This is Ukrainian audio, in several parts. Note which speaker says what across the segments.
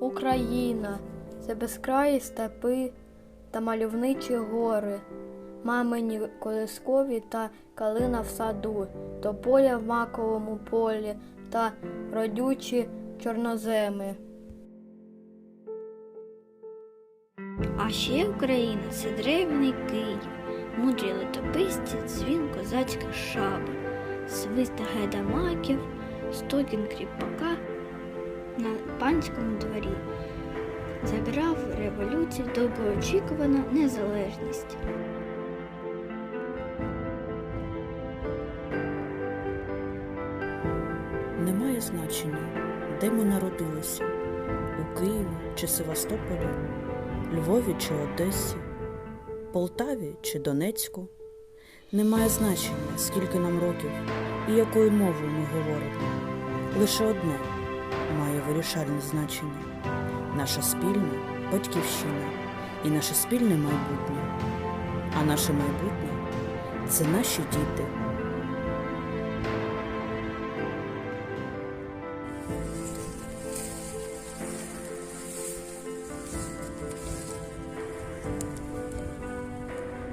Speaker 1: Україна це безкраї степи та мальовничі гори, мамині колискові та калина в саду, тополя в маковому полі та родючі чорноземи.
Speaker 2: А ще Україна це древній Київ, мудрі летописці, дзвін козацьких шабель, свист гайдамаків, стогін кріпака на панському дворі. Забрав революцію довгоочікувана незалежність.
Speaker 3: Немає значення, де ми народилися у Києві чи Севастополі, Львові чи Одесі, Полтаві чи Донецьку. Немає значення, скільки нам років і якою мовою ми говоримо. Лише одне має вирішальне значення наша спільна батьківщина і наше спільне майбутнє. А наше майбутнє це наші діти.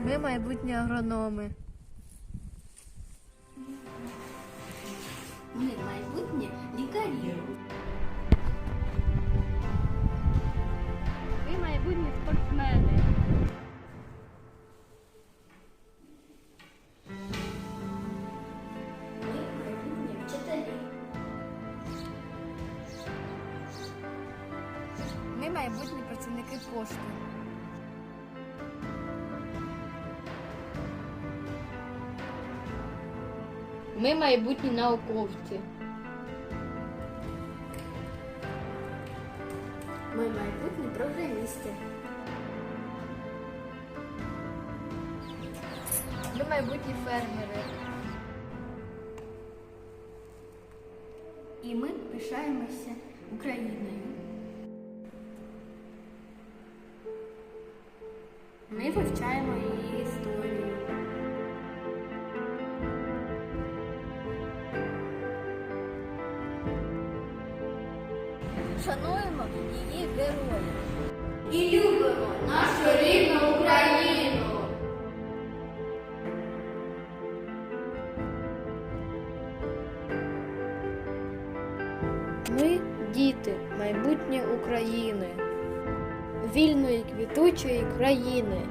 Speaker 1: Ми майбутні агрономи. Майбутні працівники пошти.
Speaker 4: Ми майбутні науковці.
Speaker 2: Ми майбутні програмісти.
Speaker 1: Ми майбутні фермери.
Speaker 2: І ми пишаємося Україною.
Speaker 1: Ми вивчаємо її історію.
Speaker 2: Шануємо її героїв.
Speaker 1: І любимо нашу рідну Україну. Ми діти, майбутнє України, вільної квітучої країни.